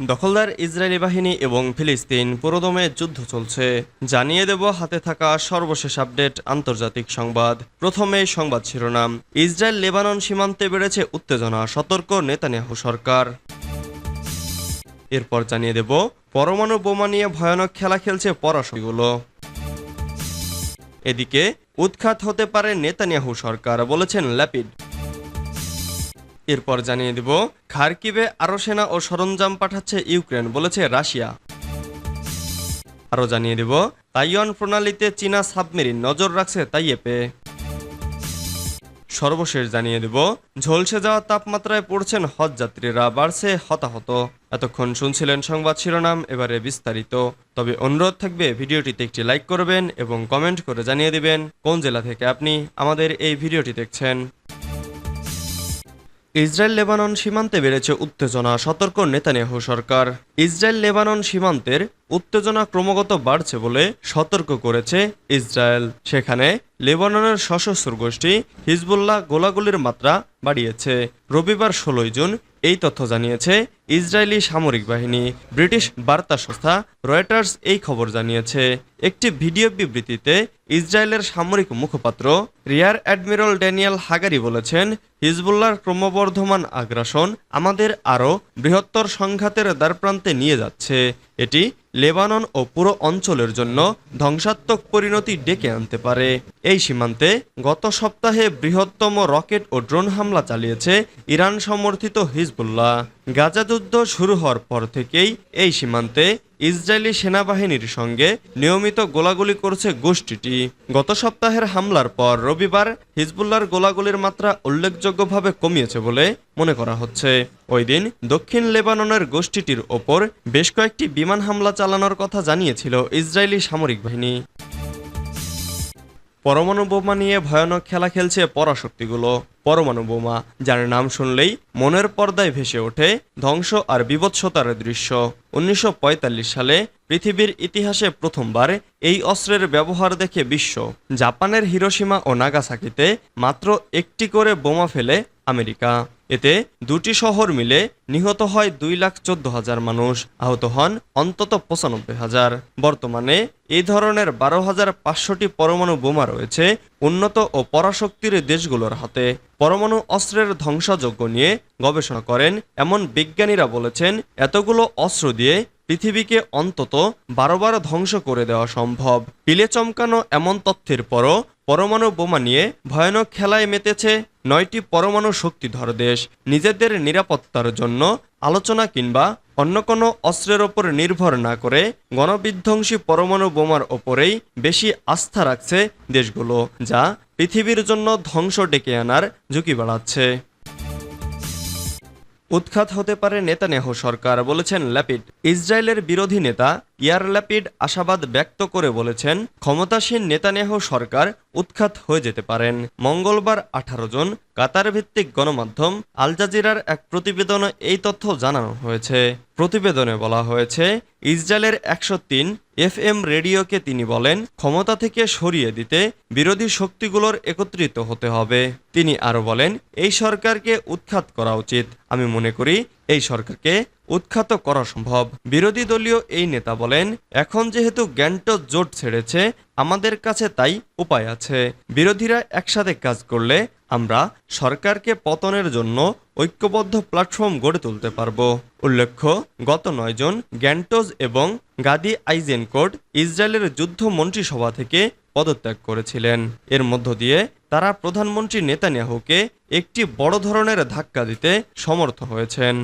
দখলদার ইসরায়েলি বাহিনী এবং ফিলিস্তিন পুরোদমে যুদ্ধ চলছে। জানিয়ে দেব হাতে থাকা সর্বশেষ আপডেট আন্তর্জাতিক সংবাদ। প্রথমে সংবাদ শিরোনাম। ইসরায়েল লেবানন সীমান্তে বেড়েছে উত্তেজনা, সতর্ক নেতানিয়াহু সরকার। এরপর জানিয়ে দেব, পরমাণু বোমা নিয়ে ভয়ানক খেলা খেলছে পরাশগুলো এদিকে, উৎখাত হতে পারে নেতানিয়াহু সরকার, বলেছেন ল্যাপিড। এরপর জানিয়ে দেব, খারকিবে আরও সেনা ও সরঞ্জাম পাঠাচ্ছে ইউক্রেন, বলেছে রাশিয়া। আরও জানিয়ে দেব, তাইওয়ান প্রণালীতে চীনা সাবমেরিন নজর রাখছে তাইয়েপে। সর্বশেষ জানিয়ে দেব, ঝলসে যাওয়া তাপমাত্রায় পড়ছেন হজ যাত্রীরা, বাড়ছে হতাহত। এতক্ষণ শুনছিলেন সংবাদ শিরোনাম, এবারে বিস্তারিত। তবে অনুরোধ থাকবে, ভিডিওটিতে একটি লাইক করবেন এবং কমেন্ট করে জানিয়ে দিবেন, কোন জেলা থেকে আপনি আমাদের এই ভিডিওটি দেখছেন। ইসরায়েল লেবানন সীমান্তে বেড়েছে উত্তেজনা সতর্ক নেতানিয়াহু সরকার। ইসরায়েল লেবানন সীমান্তের উত্তেজনা ক্রমাগত বাড়ছে বলে সতর্ক করেছে ইসরায়েল। সেখানে লেবাননের সশস্ত্র গোষ্ঠী হিজবুল্লাহ গোলাগুলির মাত্রা বাড়িয়েছে। রবিবার ষোলোই জুন এই তথ্য জানিয়েছে ইসরায়েলি সামরিক বাহিনী। ব্রিটিশ বার্তা সংস্থা রয়টার্স এই খবর জানিয়েছে। একটি ভিডিও বিবৃতিতে ইসরায়েলের সামরিক মুখপাত্র রিয়ার অ্যাডমিরাল ড্যানিয়েল হাগারি বলেছেন, হিজবুল্লাহর ক্রমবর্ধমান আগ্রাসন আমাদের আরও বৃহত্তর সংঘাতের দ্বারপ্রান্তে নিয়ে যাচ্ছে। এটি লেবানন ও পুরো অঞ্চলের জন্য ধ্বংসাত্মক পরিণতি ডেকে আনতে পারে। এই সীমান্তে গত সপ্তাহে বৃহত্তম রকেট ও ড্রোন হামলা চালিয়েছে ইরান সমর্থিত হিজবুল্লাহ। গাজা যুদ্ধ শুরু হওয়ার পর থেকেই এই সীমান্তে ইসরায়েলি সেনাবাহিনীর সঙ্গে নিয়মিত গোলাগুলি করছে গোষ্ঠীটি। গত সপ্তাহের হামলার পর রবিবার হিজবুল্লার গোলাগুলির মাত্রা উল্লেখযোগ্যভাবে কমিয়েছে বলে মনে করা হচ্ছে। ওই দিন দক্ষিণ লেবাননের গোষ্ঠীটির ওপর বেশ কয়েকটি বিমান হামলা চালানোর কথা জানিয়েছিল ইসরায়েলি সামরিক বাহিনী। পরমাণু বোমা নিয়ে ভয়ানক খেলা খেলছে পরাশক্তিগুলো। পরমাণু বোমা, যার নাম শুনলেই মনের পর্দায় ভেসে ওঠে ধ্বংস আর বিভৎসতার দৃশ্য। উনিশশো পঁয়তাল্লিশ সালে পৃথিবীর ইতিহাসে প্রথমবার এই অস্ত্রের ব্যবহার দেখে বিশ্ব, জাপানের হিরোসীমা ও নাগাসাকিতে মাত্র একটি করে বোমা ফেলে আমেরিকা। এতে দুটি শহর মিলে নিহত হয় দুই লাখ চোদ্দ হাজার মানুষ, আহত হন অন্তত পঁচানব্বই হাজার। বর্তমানে এই ধরনের বারো হাজার পাঁচশোটি পরমাণু বোমা রয়েছে উন্নত ও পরাশক্তির দেশগুলোর হাতে। পরমাণু অস্ত্রের ধ্বংসযোগ্য নিয়ে গবেষণা করেন এমন বিজ্ঞানীরা বলেছেন, এতগুলো অস্ত্র দিয়ে পৃথিবীকে অন্তত বারোবার ধ্বংস করে দেওয়া সম্ভব। পিলে চমকানো এমন তথ্যের পরও পরমাণু বোমা নিয়ে ভয়ানক খেলায় মেতেছে নয়টি পরমাণু শক্তিধর দেশ। নিজেদের নিরাপত্তার জন্য আলোচনা কিংবা অন্য কোনো অস্ত্রের ওপর নির্ভর না করে গণবিধ্বংসী পরমাণু বোমার ওপরেই বেশি আস্থা রাখছে দেশগুলো, যা পৃথিবীর জন্য ধ্বংস ডেকে আনার ঝুঁকি বাড়াচ্ছে। উৎখাত হতে পারে নেতানেহ সরকার বলেছেন ল্যাপিড। ইসরায়েলের বিরোধী নেতা ইয়ার ল্যাপিড আশাবাদ ব্যক্ত করে বলেছেন, ক্ষমতাসীন নেতানেহ সরকার উৎখাত হয়ে যেতে পারেন। মঙ্গলবার আঠারো জন কাতার ভিত্তিক গণমাধ্যম আল জাজিরার এক প্রতিবেদনে এই তথ্য জানানো হয়েছে। প্রতিবেদনে বলা হয়েছে, ইসরায়েলের একশো তিন এফ এম রেডিওকে তিনি বলেন, ক্ষমতা থেকে সরিয়ে দিতে বিরোধী শক্তিগুলোর একত্রিত হতে হবে। তিনি আরও বলেন, এই সরকারকে উৎখাত করা উচিত। আমি মনে করি, এই সরকারকে উৎখাত করা সম্ভব। বিরোধী দলীয় এই নেতা বলেন, এখন যেহেতু গ্যান্টস জোট ছেড়েছে, আমাদের কাছে তাই উপায় আছে। বিরোধীরা একসাথে কাজ করলে আমরা সরকারকে পতনের জন্য ঐক্যবদ্ধ প্ল্যাটফর্ম গড়ে তুলতে পারব। উল্লেখ্য, গত নয় জন গ্যান্টোজ এবং গাদি আইজেনকোট ইসরায়েলের যুদ্ধ মন্ত্রিসভা থেকে পদত্যাগ করেছিলেন। এর মধ্য দিয়ে তারা প্রধানমন্ত্রী নেতানিয়াহুকে একটি বড় ধরনের ধাক্কা দিতে সমর্থ হয়েছেন।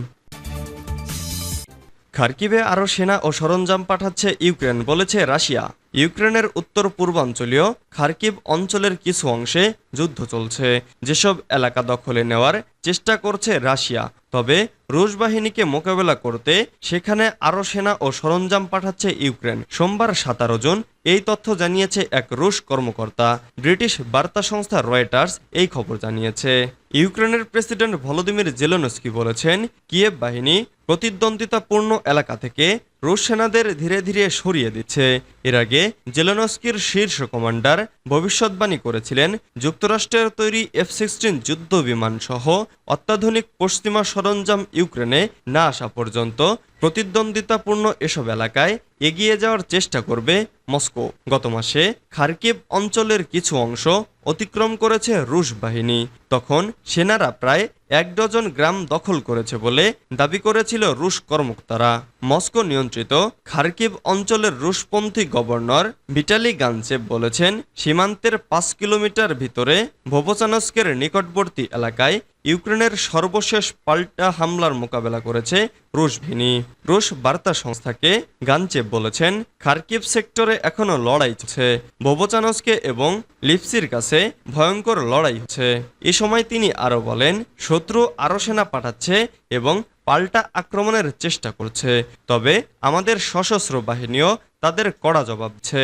খার্কিভে আরও সেনা ও সরঞ্জাম পাঠাচ্ছে ইউক্রেন, বলেছে রাশিয়া। ইউক্রেনের উত্তর পূর্বাঞ্চলীয় খার্কিভ অঞ্চলের কিছু অংশে যুদ্ধ চলছে। যেসব এলাকা দখলে নেওয়ার চেষ্টা করছে রাশিয়া, তবে রুশ বাহিনীকে মোকাবেলা করতে সেখানে আরও সেনা ও সরঞ্জাম পাঠাচ্ছে ইউক্রেন। সোমবার সাতারো জন এই তথ্য জানিয়েছে এক রুশ কর্মকর্তা। ব্রিটিশ বার্তা সংস্থা রয়টার্স এই খবর জানিয়েছে। ইউক্রেনের প্রেসিডেন্ট ভলোদিমির জেলেনস্কি বলেছেন, কিয়েভ বাহিনী প্রতিদ্বন্দ্বিতাপূর্ণ এলাকা থেকে রুশ সেনাদের ধীরে ধীরে সরিয়ে দিচ্ছে। এর আগে জেলেনস্কির শীর্ষ কমান্ডার ভবিষ্যৎবাণী করেছিলেন যুক্তরাষ্ট্রের তৈরি এফ সিক্সটিন যুদ্ধ বিমান সহ অত্যাধুনিক পশ্চিমা সরঞ্জাম ইউক্রেনে না আসা পর্যন্ত প্রতিদ্বন্দ্বিতাপূর্ণ এসব এলাকায় এগিয়ে যাওয়ার চেষ্টা করবে মস্কো। গত মাসে খার্কিভ অঞ্চলের কিছু অংশ অতিক্রম করেছে রুশ বাহিনী। তখন সেনারা প্রায় এক ডজন গ্রাম দখল করেছে বলে দাবি করেছিল রুশ কর্মকর্তারা। মস্কো নিয়ন্ত্রিত খার্কিভ অঞ্চলের রুশপন্থী গভর্নর ভিটালি গানচেভ বলেছেন, সীমান্তের পাঁচ কিলোমিটার ভিতরে ভোবোচানস্কের নিকটবর্তী এলাকায় ইউক্রেনের সর্বশেষ পাল্টা হামলার মোকাবেলা করেছে রুশ ভিনি। রুশ বার্তা সংস্থাকে গানচেভ বলেছেন, খার্কিভ সেক্টরে এখনও লড়াই চলছে। ভোবোচানস্কে এবং লিপসির কাছে ভয়ঙ্কর লড়াই হচ্ছে। এ সময় তিনি আরও বলেন, শত্রু আরও সেনা পাঠাচ্ছে এবং পাল্টা আক্রমণের চেষ্টা করছে। তবে আমাদের সশস্ত্র বাহিনীও তাদের কড়া জবাব দিচ্ছে।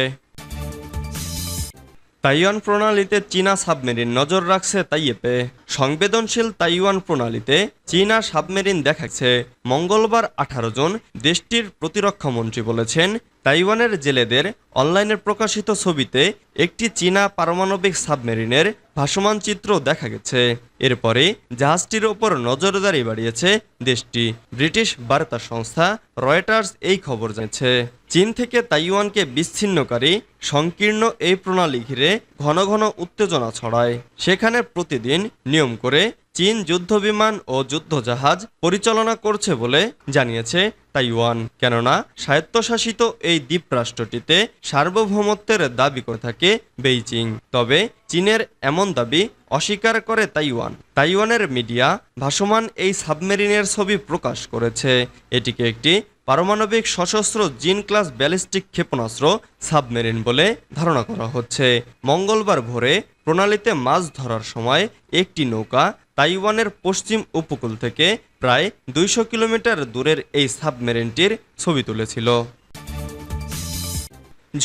তাইওয়ান প্রণালীতে চীনা সাবমেরিন নজর রাখছে তাইয়েপে। সংবেদনশীল তাইওয়ান প্রণালীতে চীনা সাবমেরিন দেখাচ্ছে। মঙ্গলবার আঠারো জন দেশটির প্রতিরক্ষামন্ত্রী বলেছেন তাইওয়ানের জেলেদের অনলাইনে প্রকাশিত ছবিতে একটি চীনা পারমাণবিক সাবমেরিনের ভাসমান চিত্র দেখা গেছে। এরপরে জাহাজটির ওপর নজরদারি বাড়িয়েছে দেশটি। ব্রিটিশ বার্তা সংস্থা রয়টার্স এই খবর জানিয়েছে। চীন থেকে তাইওয়ানকে বিচ্ছিন্নকারী, সংকীর্ণ এই প্রণালী ঘিরে ঘন ঘন উত্তেজনা ছড়ায়। সেখানে প্রতিদিন নিয়ম করে চীন যুদ্ধবিমান ও যুদ্ধজাহাজ পরিচালনা করছে বলে জানিয়েছে তাইওয়ান। কেননা, স্বায়ত্তশাসিত এই দ্বীপরাষ্ট্রটিতে সার্বভৌমত্বের দাবি করে থাকে বেইজিং। তবে চীনের এমন দাবি অস্বীকার করে তাইওয়ান। তাইওয়ানের মিডিয়া ভাসমান এই সাবমেরিনের ছবি প্রকাশ করেছে। এটিকে একটি পারমাণবিক সশস্ত্র জিন ক্লাস ব্যালিস্টিক ক্ষেপণাস্ত্র সাবমেরিন বলে ধারণা করা হচ্ছে। মঙ্গলবার ভোরে প্রণালীতে মাছ ধরার সময় একটি নৌকা তাইওয়ানের পশ্চিম উপকূল থেকে প্রায় দুইশো কিলোমিটার দূরের এই সাবমেরিনটির ছবি তুলেছিল।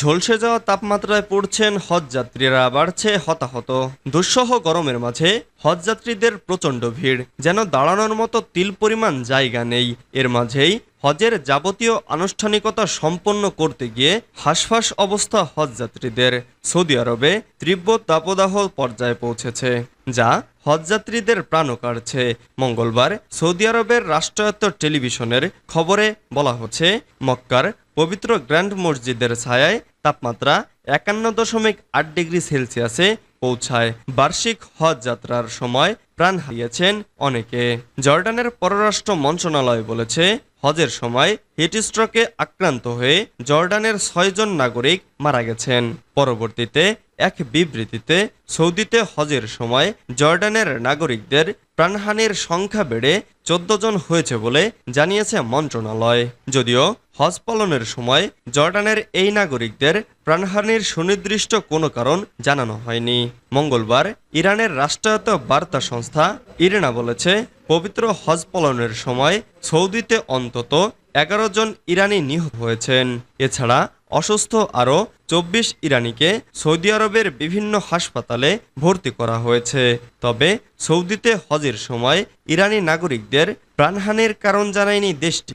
ঝলসে যাওয়া তাপমাত্রায় পড়ছেন হজযাত্রীরা বাড়ছে হতাহত। দুঃসহ গরমের মাঝে হজযাত্রীদের প্রচণ্ড ভিড়, যেন দাঁড়ানোর মতো তিল পরিমাণ জায়গা নেই। এর মাঝেই হজের যাবতীয় আনুষ্ঠানিকতা সম্পন্ন করতে গিয়ে হাসফাস অবস্থা হজযাত্রীদের সৌদি আরবে তীব্র তাপদাহ পর্যায়ে পৌঁছেছে, যা হজযাত্রীদের প্রাণও কাড়ছে। মঙ্গলবার সৌদি আরবের রাষ্ট্রায়ত্ত টেলিভিশনের খবরে বলা হচ্ছে, মক্কার পবিত্র গ্র্যান্ড মসজিদের ছায়ায় তাপমাত্রা একান্ন দশমিক আট ডিগ্রি সেলসিয়াসে পৌঁছায়। বার্ষিক হজ যাত্রার সময় প্রাণ হারিয়েছেন অনেকে। জর্ডানের পররাষ্ট্র মন্ত্রণালয় বলেছে হজের সময় হিটস্ট্রোকে আক্রান্ত হয়ে জর্ডানের ছয়জন নাগরিক মারা গেছেন। পরবর্তীতে এক বিবৃতিতে সৌদিতে হজের সময় জর্ডানের নাগরিকদের প্রাণহানির সংখ্যা বেড়ে চোদ্দ জন হয়েছে বলে জানিয়েছে মন্ত্রণালয়। যদিও হজ পালনের সময় জর্ডানের এই নাগরিকদের প্রাণহানির সুনির্দিষ্ট কোনো কারণ জানানো হয়নি। মঙ্গলবার ইরানের রাষ্ট্রায়ত্ত বার্তা সংস্থা ইরেনা বলেছে, পবিত্র হজ পালনের সময় সৌদিতে অন্তত এগারো জন ইরানি নিহত হয়েছেন। এছাড়া অসুস্থ আরও চব্বিশ ইরানিকে সৌদি আরবের বিভিন্ন হাসপাতালে ভর্তি করা হয়েছে। তবে সৌদিতে হজের সময় ইরানি নাগরিকদের প্রাণহানির কারণ জানায়নি দেশটি।